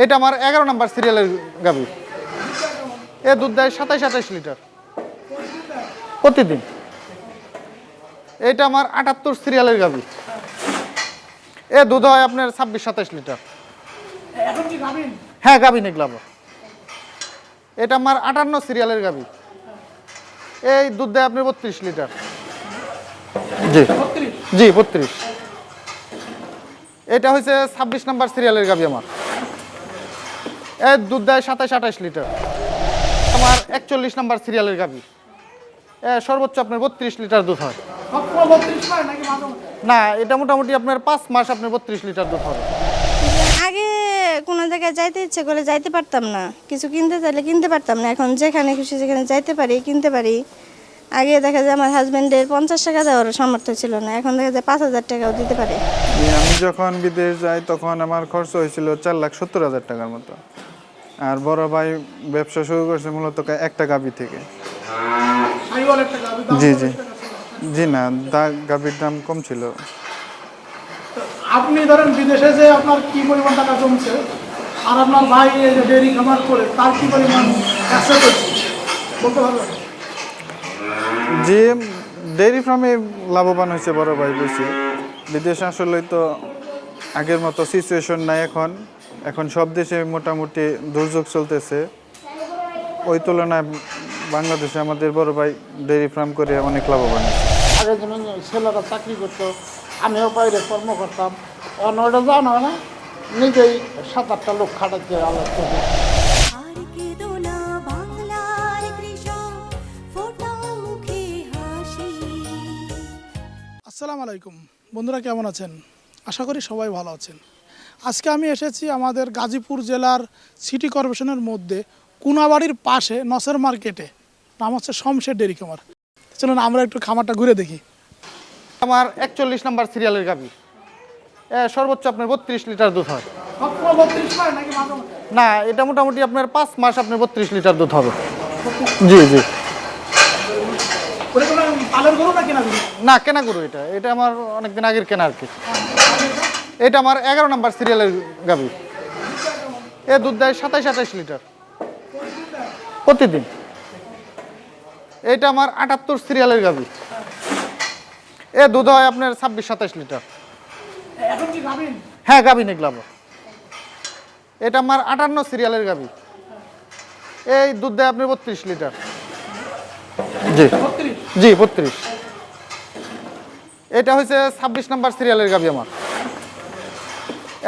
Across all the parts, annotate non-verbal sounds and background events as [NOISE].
এটা আমার এগারো নাম্বার সিরিয়ালের গাভী। এ দুধ দেয় সাতাইশ আঠাইশ লিটার। প্রতিদিন। এটা আমার আটাত্তর সিরিয়ালের গাবি এ দুধ হয় আপনার ছাব্বিশ সাতাইশ লিটার। হ্যাঁ গাবি নিগলাম এটা আমার আটান্ন সিরিয়ালের গাবি এই দুধ দেয় আপনি বত্রিশ লিটার। জি। জি বত্রিশ। এটা হচ্ছে ছাব্বিশ নাম্বার সিরিয়ালের গাবি আমার। এর দুধ দেয় সাতাশ আঠাশ লিটার। আমার একচল্লিশ নাম্বার সিরিয়ালের গাবি এ সর্বোচ্চ আপনার বত্রিশ লিটার দুধ হয়। না এটা মোটামুটি আপনার পাঁচ মাস আপনার বত্রিশ লিটার দুধ হবে। আগে কোনো জায়গায় যাইতে ইচ্ছে করে যাইতে পারতাম না। কিছু কিনতে চাইলে কিনতে পারতাম না। এখন যেখানে খুশি যেখানে যাইতে পারি কিনতে পারি। আগে দেখা যায় আমার হাজবেন্ডের পঞ্চাশ টাকা দেওয়ার সামর্থ্য ছিল না। এখন দেখা যায় পাঁচ হাজার টাকাও দিতে পারে। আমি যখন বিদেশ যাই তখন আমার খরচ হয়েছিল চার লাখ সত্তর হাজার টাকার মতো। আর বড় ভাই ব্যবসা শুরু করছে মূলত একটা গাবি থেকে। জি জি। জি না দা গাবির দাম কম ছিল। আপনি ধরেন বিদেশে যে আপনার কি পরিমাণ টাকা জমছে আর আপনার ভাই এই যে ডেয়ারি খামার করে তার কি পরিমাণ ব্যবসা করছে? বলতে পারবেন? যে ডেয়ারি ফার্মে লাভবান হয়েছে বড় ভাই বেশি। বিদেশে আসলে তো আগের মতো সিচুয়েশন নাই এখন। এখন সব দেশে মোটামুটি দুর্যোগ চলতেছে। ওই তুলনায় বাংলাদেশে আমাদের বড় ভাই ডেয়ারি ফার্ম করে অনেক লাভবান আগে যেমন ছেলেরা চাকরি করতো আমিও বাইরে কর্ম করতাম। অন্যটা জানো না? নিজেই সাত আটটা লোক খাটাচ্ছে আলাদা করে। আসসালামু আলাইকুম। বন্ধুরা কেমন আছেন? আশা করি সবাই ভালো আছেন। আজকে আমি এসেছি আমাদের গাজীপুর জেলার সিটি কর্পোরেশনের মধ্যে কুনাবাড়ির পাশে নসের মার্কেটে। নাম হচ্ছে শমশের ডেরি খামার। চলুন আমরা একটু খামারটা ঘুরে দেখি। আমার একচল্লিশ নাম্বার সিরিয়ালের গাবি সর্বোচ্চ আপনার বত্রিশ লিটার দুধ হয়। না এটা মোটামুটি আপনার পাঁচ মাস আপনার বত্রিশ লিটার দুধ হবে। জি জি। না কেনা গরু এটা। এটা আমার অনেকদিন আগের কেনা আর কি। এটা আমার এগারো নাম্বার সিরিয়ালের গাবি। এ দুধ দেয় সাতাইশ আঠাইশ লিটার। প্রতিদিন? এটা আমার আটাত্তর সিরিয়ালের গাবি। এ দুধ হয় আপনার ছাব্বিশ সাতাইশ লিটার। এখন কি খাবেন হ্যাঁ গাবি নিগলাম এটা আমার আটান্ন সিরিয়ালের গাবি। এই দুধ দেয় আপনি বত্রিশ লিটার। জি। বত্রিশ? জি বত্রিশ। এটা হচ্ছে ছাব্বিশ নাম্বার সিরিয়ালের গাবি আমার।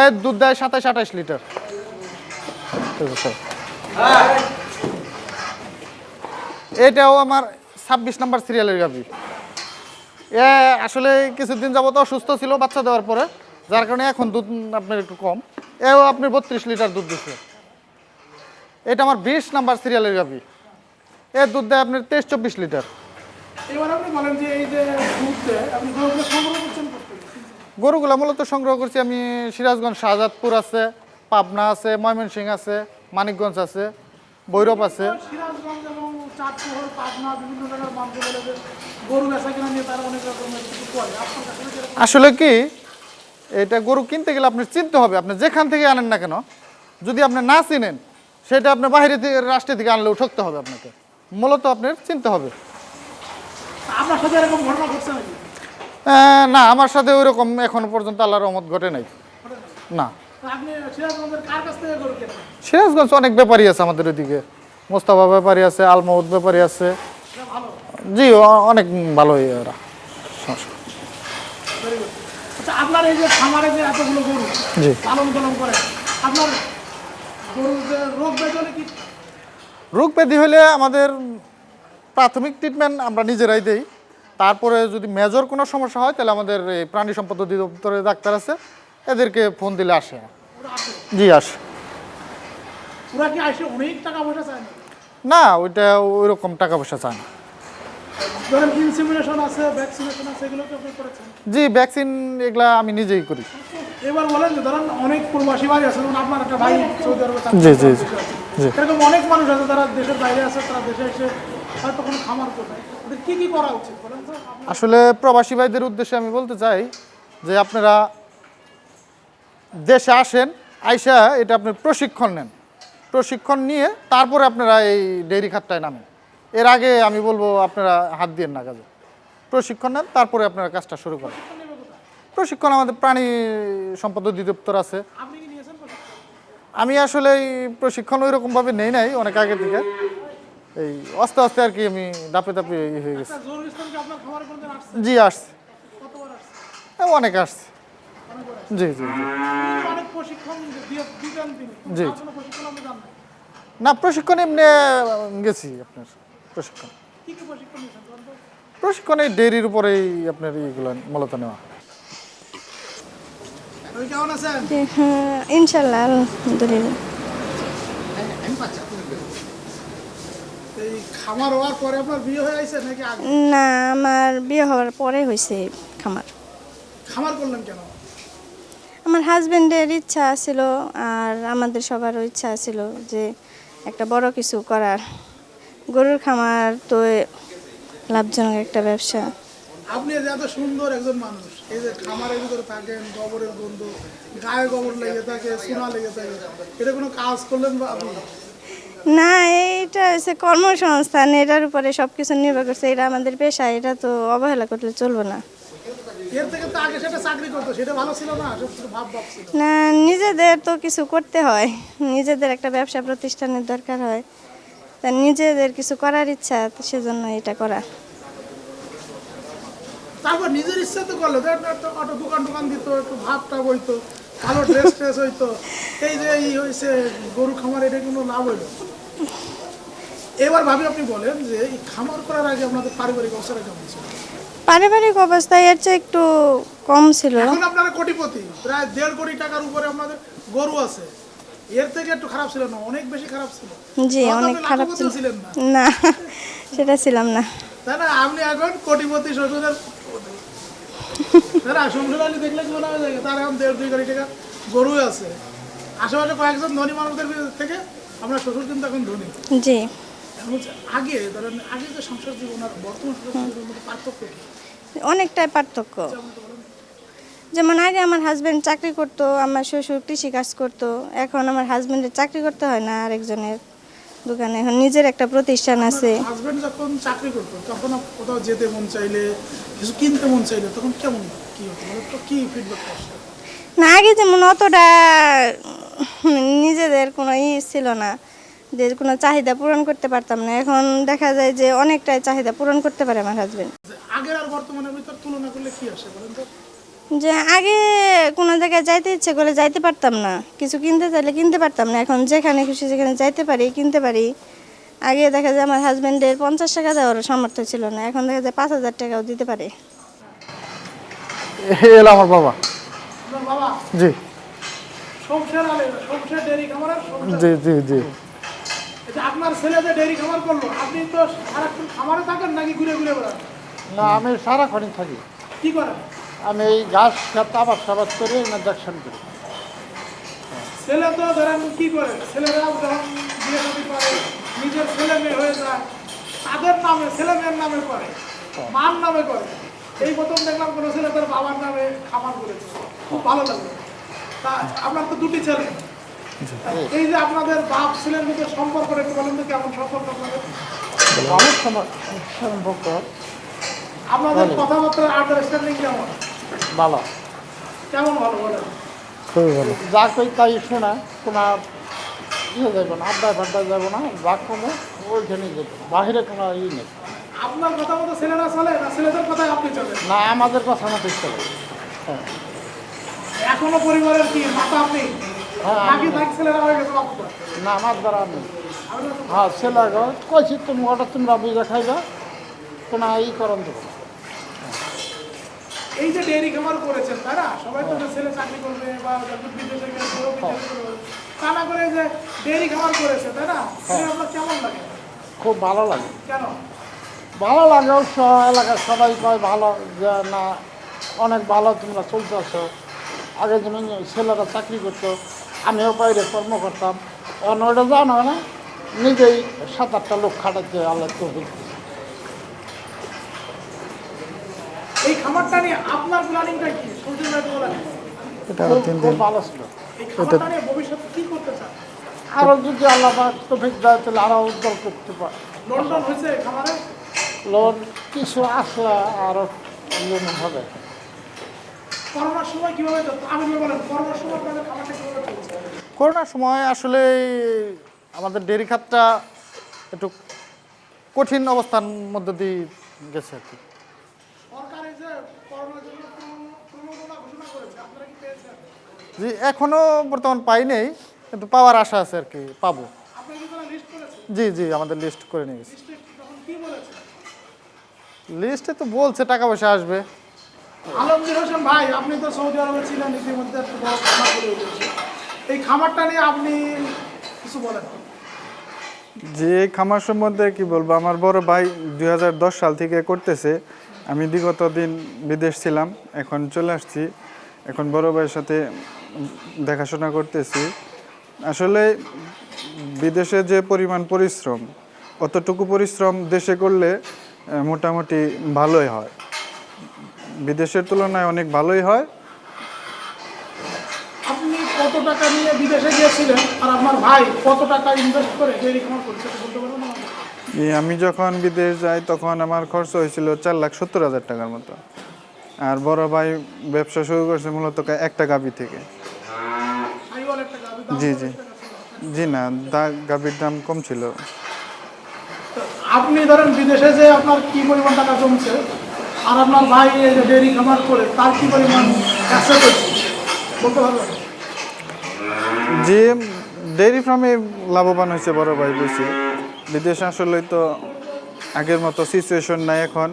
এর দুধ দেয় সাতাশ আঠাশ লিটার। এটাও আমার ছাব্বিশ নাম্বার সিরিয়ালের গাবি এ আসলে কিছুদিন যাবত অসুস্থ ছিল বাচ্চা দেওয়ার পরে যার কারণে এখন দুধ আপনার একটু কম। এও আপনি বত্রিশ লিটার দুধ দিচ্ছে এটা আমার বিশ নাম্বার সিরিয়ালের গাবি এর দুধ দেয় আপনার তেইশ চব্বিশ লিটার। এবার আপনি বলেন যে এই যে দুধ দেয়, আপনি গরুগুলো মূলত সংগ্রহ করছি আমি সিরাজগঞ্জ শাহজাদপুর আছে পাবনা আছে ময়মনসিংহ আছে মানিকগঞ্জ আছে ভৈরব আছে। আসলে কি এটা গরু কিনতে গেলে আপনি চিনতে হবে আপনি যেখান থেকে আনেন না কেন যদি আপনি না চিনেন সেটা আপনি বাইরে থেকে রাষ্ট্র থেকে আনলেও ঠকতে হবে আপনাকে। মূলত আপনার চিনতে হবে। আপনার সাথে এরকম ঘটনা ঘটছে নাকি? না আমার সাথে ওই রকম এখনও পর্যন্ত আল্লাহর রহমত ঘটে নাই। না। সিরাজগঞ্জ অনেক ব্যাপারী আছে আমাদের ওইদিকে। মোস্তাফা ব্যাপারী আছে আলমাউদ ব্যাপারী আছে। জি অনেক ভালোই ওরা আচ্ছা আপনার এই যে খামারে যে এতগুলো গরু জি। পালন পালন করে আপনার রোগ কি? রোগ ব্যাধি হলে আমাদের প্রাথমিক ট্রিটমেন্ট আমরা নিজেরাই দেই। তারপরে যদি মেজর কোনো সমস্যা হয় তাহলে আমাদের এই প্রাণী সম্পদ অধিদপ্তরের ডাক্তার আছে এদেরকে ফোন দিলে আসে। জি আসে। না ওইটা ওই রকম টাকা পয়সা চায় না। জি ভ্যাকসিন এগুলা আমি নিজেই করি। এবার বলেন ধরেন অনেক প্রবাসী ভাই আছে আপনার একটা ভাই জি, জি। জি। এরকম অনেক মানুষ আছে যারা দেশের বাইরে আছে তারা দেশে এসে হয়তো কোনো খামার করবে। কি কি করা উচিত আসলে প্রবাসী ভাইদের উদ্দেশ্যে আমি বলতে চাই যে আপনারা দেশে আসেন আইসা এটা আপনি প্রশিক্ষণ নেন। প্রশিক্ষণ নিয়ে তারপরে আপনারা এই ডেইরি খাতটায় নামেন। এর আগে আমি বলব আপনারা হাত দিয়ে না কাজে। প্রশিক্ষণ নেন তারপরে আপনারা কাজটা শুরু করেন। প্রশিক্ষণ আমাদের প্রাণী সম্পদ অধিদপ্তর আছে আপনি কি নিয়েছেন প্রশিক্ষণ? আমি আসলে এই প্রশিক্ষণ ওই রকমভাবে নেই নাই অনেক আগে থেকে এই আস্তে আস্তে আর কি আমি দাপে দাপে ই হয়ে গেছি। আচ্ছা, জি আসছে। অনেক আসছে। জি জি জি। জি। না প্রশিক্ষণ এমনি গেছি আপনার প্রশিক্ষণ। প্রশিক্ষণ এই ডেয়ারির উপরেই আপনার এইগুলো মূলত নেওয়া আপনি কেমন আছেন যে, হ্যাঁ, ইনশাল্লাহ আলহামদুলিল্লাহ এই খামার হওয়ার পরে আপনার বিয়ে হয়ে আছে নাকি আগে? না আমার বিয়ে হওয়ার পরে হয়েছে খামার। খামার করলেন কেন? আমার হাজবেন্ডের ইচ্ছা ছিল আর আমাদের সবারও ইচ্ছা ছিল যে একটা বড় কিছু করার। গরুর খামার তো লাভজনক একটা ব্যবসা। আপনি যে এত সুন্দর একজন মানুষ এই যে খামারের ভিতরে থাকেন গোবরের গন্ধ গায়ে গোবর লেগে থাকে সোনা লেগে থাকে এটা কোনো কাজ করলেন বা আপনি? না এইটা হচ্ছে কর্মসংস্থান এটার উপরে সব কিছু নির্ভর করছে এটা আমাদের পেশা এটা তো অবহেলা করলে চলবে না। না নিজেদের তো কিছু করতে হয় নিজেদের একটা ব্যবসা প্রতিষ্ঠানের দরকার হয় তা নিজেদের কিছু করার ইচ্ছা তো সেজন্য এটা করা। তারপর নিজের ইচ্ছা তো করল অটো দোকান টোকান দিত একটু ভাবটা বইতো ভালো ড্রেস ট্রেস হইতো এই যে এই হয়েছে গরু খামার এটা কোনো লাভ হইল এবার ভাবি আপনি বলেন যে এই খামার করার আগে আপনাদের পারিবারিক অবস্থাটা কেমন ছিল? পারিবারিক অবস্থায় এর চেয়ে একটু কম ছিল। এখন আপনারা কোটিপতি প্রায় দেড় কোটি টাকার উপরে আপনাদের গরু আছে। এর থেকে একটু খারাপ ছিল না অনেক বেশি খারাপ ছিল। জি অনেক খারাপ ছিল। না। না সেটা ছিলাম না। তাই না? আপনি এখন কোটিপতি শ্বশুরের আলী দেখলে মনে হয় যে তার এখন দেড় দুই কোটি টাকা গরু আছে। আশেপাশে কয়েকজন ধনী মানুষদের থেকে আপনার শ্বশুর কিন্তু এখন ধনী। জি। আগে ধরেন আগে যে সংসার জীবন আর বর্তমান সংসার জীবনের মধ্যে পার্থক্য অনেকটাই পার্থক্য। যেমন আগে আমার হাজবেন্ড চাকরি করতো আমার শ্বশুর কৃষি কাজ করতো এখন আমার হাজবেন্ডের চাকরি করতে হয় না আরেকজনের দোকানে। এখন নিজের একটা প্রতিষ্ঠান আছে। হাজবেন্ড যখন চাকরি করতো তখন কোথাও যেতে মন চাইলে কিছু কিনতে মন চাইলে তখন কেমন? মানে না আগে যেমন অতটা নিজেদের কোনো ই ছিল না যে কোনো চাহিদা পূরণ করতে পারতাম না। এখন দেখা যায় যে অনেকটাই চাহিদা পূরণ করতে পারে আমার হাজবেন্ড যে আগের আর বর্তমানের ভিতর তুলনা করলে কি আসে বলেন তো? যে আগে কোনো জায়গায় যাইতে ইচ্ছে করলে যাইতে পারতাম না। কিছু কিনতে চাইলে কিনতে পারতাম না। এখন যেখানে খুশি যেখানে যাইতে পারি কিনতে পারি। আগে দেখা যায় আমার হাজবেন্ডের পঞ্চাশ টাকা দেওয়ার সামর্থ্য ছিল না। এখন দেখা যায় পাঁচ হাজার টাকাও দিতে পারে। [LAUGHS] এলো আমার বাবা। বাবা? জি। জি জি জি। আপনার ছেলে যে ডেয়ারি খামার করল আপনি তো সারাক্ষণ খামারে থাকেন নাকি ঘুরে ঘুরে বেড়ান? না আমি সারাক্ষণই থাকি। কি করেন? আমি এই ঘাস খাত আবাদ সাবাদ করে ইঞ্জেকশন করি। ছেলে তো ধরেন কি করে? ছেলেরা যখন বিয়ে শাদী করে নিজের ছেলে মেয়ে হয়ে যায় তাদের নামে ছেলে মেয়ের নামে করে মার নামে করে। এই প্রথম দেখলাম কোনো ছেলে তার বাবার নামে খামার করেছে। খুব ভালো লাগল। তা আপনার তো দুটি ছেলে। এই যে আপনাদের বাপ ছেলের মধ্যে সম্পর্ক একটু বলেন তো কেমন সম্পর্ক আপনাদের? অনেক সময় সম্পর্ক। আপনাদের কথাবার্তার আন্ডারস্ট্যান্ডিং কেমন? ভালো। কেমন ভালো বলেন? খুবই ভালো। যা কই তাই শোনা কোনো ইয়ে যাব না আড্ডায় ফাড্ডায় যাব না যা কমে ওইখানেই যাব বাহিরে কোনো ই নেই। আপনার কথা মতো ছেলেরা চলে না ছেলেদের কথাই আপনি চলেন। না আমাদের কথা মতো চলে। হ্যাঁ। এখনও পরিবারের কি মাতা আপনি? হ্যাঁ, নাকি নাকি ছেলেরা হয়ে গেছে না আমার দ্বারা নেই হ্যাঁ ছেলে কইছি তুমি ওটা তোমরা বুঝে খাইবা। কোনো ই করন না। এই যে ডেয়ারি খামার করেছেন না সবাই তো ছেলে চাকরি করবে বা বিদেশে করবে। তা না করে যে ডেয়ারি খামার করেছে তাই না এটা আপনার কেমন লাগে? খুব ভালো লাগে। কেন? ভালো লাগে অবশ্য এলাকার সবাই কয় ভালো যে না অনেক ভালো তোমরা চলতে চলতেছ। আগে যেমন ছেলেরা চাকরি করতো আমিও বাইরে কর্ম করতাম। এখন ওটা যাও না? নিজেই সাত আটটা লোক খাটাতে আল্লাহ তো এই খামারটা নিয়ে আপনার প্ল্যানিংটা কি? ভালো ছিল। এই খামারটা নিয়ে ভবিষ্যতে কি করতে চান? আরও যদি আল্লাহ পাক তৌফিক দেয় তাহলে আরও উদ্যোগ করতে পারে। লন্ডন হয়েছে খামারে? লোন কিছু আসলে আরও লোন হবে। করোনার সময় কীভাবে আমি বলেন করোনার সময় আপনাদের খামারটা করোনার সময় আসলে আমাদের ডেরি খাতটা একটু কঠিন অবস্থার মধ্যে দিয়ে গেছে আর কি। জি এখনও বর্তমান পাই নেই কিন্তু পাওয়ার আশা আছে আর কি পাবো। আপনি কি কোনো লিস্ট করেছেন? জি জি আমাদের লিস্ট করে নিয়ে গেছি। লিস্টে তো বলছে টাকা পয়সা আসবে। আলমগীর হোসেন ভাই আপনি তো সৌদি আরবে ছিলেন ইতিমধ্যে একটা বড় খামার করে উঠেছে এই খামারটা নিয়ে আপনি কিছু বলেন। যে খামার সম্বন্ধে কি বলব আমার বড় ভাই দু হাজার দশ সাল থেকে করতেছে। আমি বিগত দিন বিদেশ ছিলাম এখন চলে আসছি। এখন বড় ভাইয়ের সাথে দেখাশোনা করতেছি। আসলে বিদেশে যে পরিমাণ পরিশ্রম অতটুকু পরিশ্রম দেশে করলে মোটামুটি ভালোই হয়। বিদেশের তুলনায় অনেক ভালোই হয়। আপনি কত টাকা নিয়ে বিদেশে গিয়েছিলেন? আর আপনার ভাই কত টাকা ইনভেস্ট করে ডেয়ারি খামার করছে বলতে পারবেন আমি যখন বিদেশ যাই তখন আমার খরচ হয়েছিল চার লাখ সত্তর হাজার টাকার মতো। আর বড় ভাই ব্যবসা শুরু করছে মূলত একটা গাবি থেকে। জি জি। জি না দা গাবির দাম কম ছিল। আপনি ধরেন বিদেশে যে আপনার কি পরিমাণ টাকা জমছে, আর আপনার ভাই ডেয়ারি খামার করে, তার কি পরিমাণ বলতে পারবেন? যে ডেয়ারি ফার্মে লাভবান হয়েছে বড় ভাই বেশি বিদেশে আসলে তো আগের মতো সিচুয়েশন নাই এখন।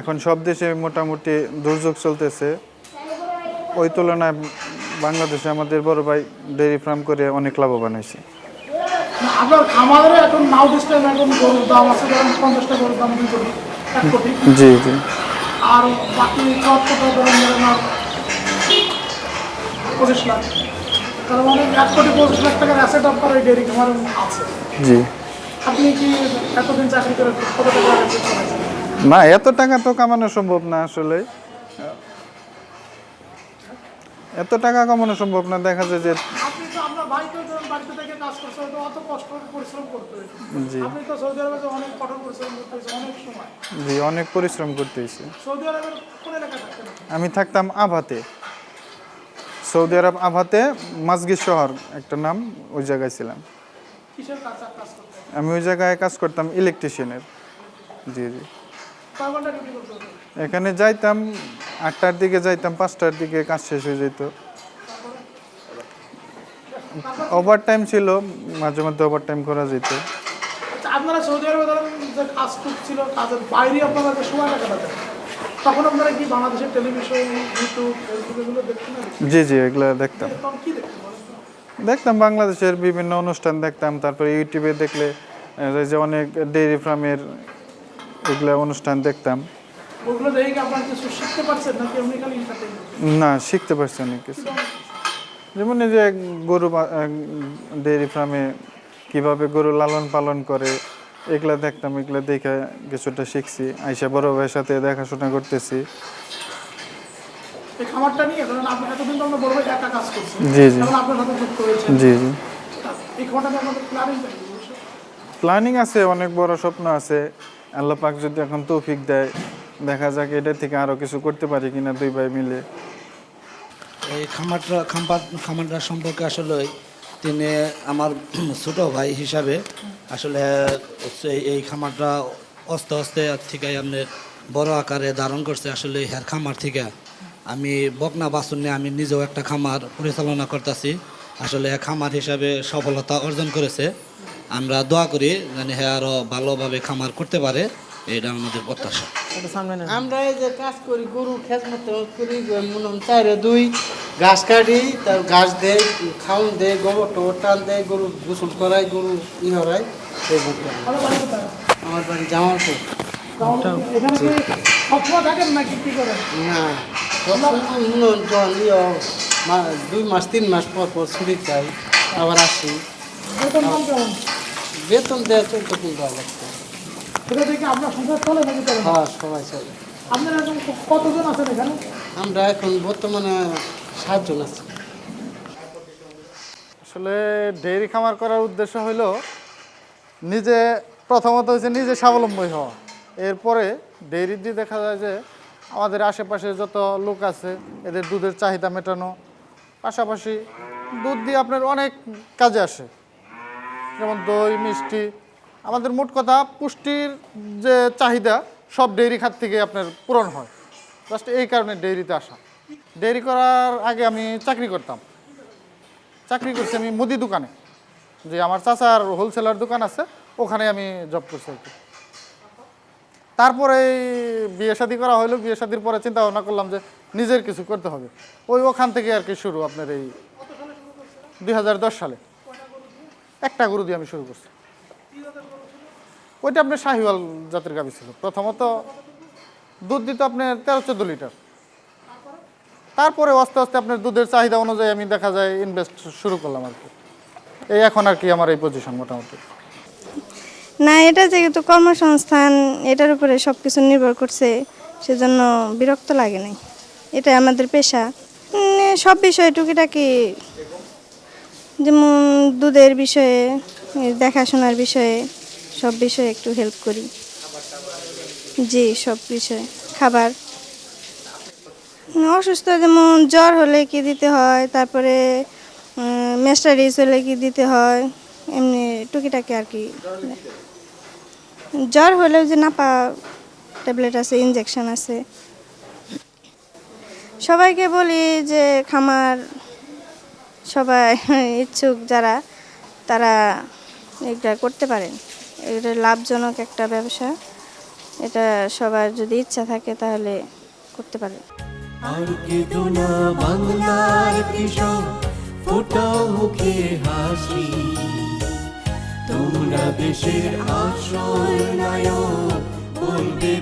এখন সব দেশে মোটামুটি দুর্যোগ চলতেছে। ওই তুলনায় বাংলাদেশে আমাদের বড় ভাই ডেয়ারি ফার্ম করে অনেক লাভবান হয়েছে। আপনার খামারে এখন নাও এখন গরুর দাম আছে ধরেন পঞ্চাশটা গরুর দাম দুই কোটি এক কোটি। জি জি। আর বাকি চুয়াত্তরটা ধরেন ধরেন আর পঁচিশ লাখ। মানে এক কোটি পঁচিশ লাখ টাকার অ্যাসেট আপনার ওই ডেয়ারি খামার আছে। জি। আপনি কি এতদিন চাকরি করে কত টাকা না এত টাকা তো কামানো সম্ভব না আসলে। এত টাকা কামানো সম্ভব না দেখা যায় যে আপনি তো আপনার ভাইকে ধরুন বাড়িতে থেকে কাজ করছে হয়তো অত কষ্ট পরিশ্রম করতে হয়েছে। জি। আপনি তো সৌদি আরবে অনেক কঠোর পরিশ্রম করতে হয়েছে অনেক সময়। জি অনেক পরিশ্রম করতেছি সৌদি আরবের কোন এলাকায় থাকতেন আমি থাকতাম আভাতে। সৌদি আরব আভাতে মাজগির শহর একটা নাম ওই জায়গায় ছিলাম। কিসের কাজ কাজ করতেন? আমি ওই জায়গায় কাজ করতাম ইলেকট্রিশিয়ানের। জি জি। এখানে যাইতাম আটটার দিকে যাইতাম পাঁচটার দিকে কাজ শেষ হয়ে যেত ওভার টাইম ছিল মাঝে মধ্যে ওভার টাইম করা যেত। আচ্ছা, আপনারা সৌদি আরবে ধরেন যে কাজ ছিল কাজের বাইরে আপনারা যে সময়টা কাটাতেন তখন আপনারা কি বাংলাদেশের টেলিভিশন ইউটিউব ফেসবুক এগুলো দেখতেন জি জি এগুলো দেখতাম? দেখতাম বাংলাদেশের বিভিন্ন অনুষ্ঠান দেখতাম তারপরে ইউটিউবে দেখলে যে অনেক ডেইরি ফার্মের এগুলো অনুষ্ঠান দেখতাম। ওগুলো দেখে কি আপনারা কিছু শিখতে পারছেন নাকি না শিখতে পারছি অনেক কিছু। যেমন এই যে গরু ডেয়ারি ফার্মে কীভাবে গরু লালন পালন করে এগুলা দেখতাম এগুলা দেখে কিছুটা শিখছি। আইসা বড় ভাইয়ের সাথে দেখাশোনা করতেছি। এই খামারটা নিয়ে ধরেন আপনি এতদিন তো আমরা বড় ভাই একা কাজ করছেন জি জি। আপনার সাথে যুক্ত হয়েছে জি জি। এই খামারটা নিয়ে প্ল্যানিং প্ল্যানিং আছে অনেক বড় স্বপ্ন আছে। আল্লাহ পাক যদি এখন তৌফিক দেয় দেখা যাক এটা থেকে আরও কিছু করতে পারি কিনা দুই ভাই মিলে। এই খামারটা খাম্পার খামারটা সম্পর্কে আসলে তিনি আমার ছোট ভাই হিসাবে আসলে এই- এই খামারটা আস্তে আস্তে থেকে আপনার বড় আকারে ধারণ করছে আসলে হের খামার থেকে। আমি বকনা বাসন নিয়ে আমি নিজেও একটা খামার পরিচালনা করতেছি। আসলে খামার হিসাবে সফলতা অর্জন করেছে। আমরা দোয়া করি জানি হ্যাঁ আরও ভালোভাবে খামার করতে পারে, এটা আমাদের প্রত্যাশা। আমরা এই যে কাজ করি গরু খেজমত করি মনে চারে দুই ঘাস কাটি তার ঘাস দেয় খাউন দেয় গোবর টোবর টান দেয় গরু গোসল করাই গরু ই হরাই। আমার বাড়ি জামালপুর। না দুই মাস তিন মাস পর পর ছুটি চাই আবার আসি। বেতন দেয় চলতে কিন্তু দেওয়া লাগছে সেটা থেকে আপনার সংসার চলে নাকি চলে হ্যাঁ সবাই চলে। আপনারা এখন কতজন আছেন এখানে? আমরা এখন বর্তমানে সাতজন আছি। আসলে ডেইরি খামার করার উদ্দেশ্য হলো নিজে প্রথমত হচ্ছে নিজে স্বাবলম্বী হওয়া। এরপরে ডেইরি দিয়ে দেখা যায় যে আমাদের আশেপাশে যত লোক আছে এদের দুধের চাহিদা মেটানো পাশাপাশি দুধ দিয়ে আপনার অনেক কাজে আসে। যেমন দই মিষ্টি আমাদের মোট কথা পুষ্টির যে চাহিদা, সব ডেইরি খাত থেকে আপনার পূরণ হয়। জাস্ট এই কারণে ডেইরিতে আসা। ডেইরি করার আগে আমি চাকরি করতাম। চাকরি করছি আমি মুদি দোকানে। যে আমার চাচার হোলসেলার দোকান আছে, ওখানে আমি জব করছি আর কি। তারপরে বিয়ে শাদি করা হলো বিয়ে শাদির পরে চিন্তা ভাবনা করলাম যে নিজের কিছু করতে হবে। ওই ওখান থেকে আর কি শুরু আপনার এই দুই হাজার দশ সালে। একটা গরু দিয়ে আমি শুরু করছি। ওইটা আপনার শাহিওয়াল জাতের গাবি ছিল। প্রথমত দুধ দিত আপনার তেরো চোদ্দ লিটার। তারপরে আস্তে আস্তে আপনার দুধের চাহিদা অনুযায়ী আমি দেখা যায় ইনভেস্ট শুরু করলাম আর কি। এই এখন আর কি আমার এই পজিশন মোটামুটি। না, এটা যেহেতু কর্মসংস্থান, এটার উপরে সব কিছু নির্ভর করছে, সেজন্য বিরক্ত লাগে নাই। এটা আমাদের পেশা। সব বিষয়ে টুকিটাকি যেমন দুধের বিষয়ে দেখাশোনার বিষয়ে সব বিষয়ে একটু হেল্প করি। জি, সব বিষয়ে। খাবার? অসুস্থ যেমন জ্বর হলে কি দিতে হয়, তারপরে মেস্টারিস হলে কি দিতে হয়, এমনি টুকিটাকি আর কি। জ্বর হলেও যে নাপা ট্যাবলেট আছে ইনজেকশন আছে। সবাইকে বলি যে খামার সবাই [LAUGHS] ইচ্ছুক যারা, তারা এটা করতে পারেন। এটা লাভজনক একটা ব্যবসা। এটা সবার যদি ইচ্ছা থাকে তাহলে করতে পারে তোমরা দেশের বলবে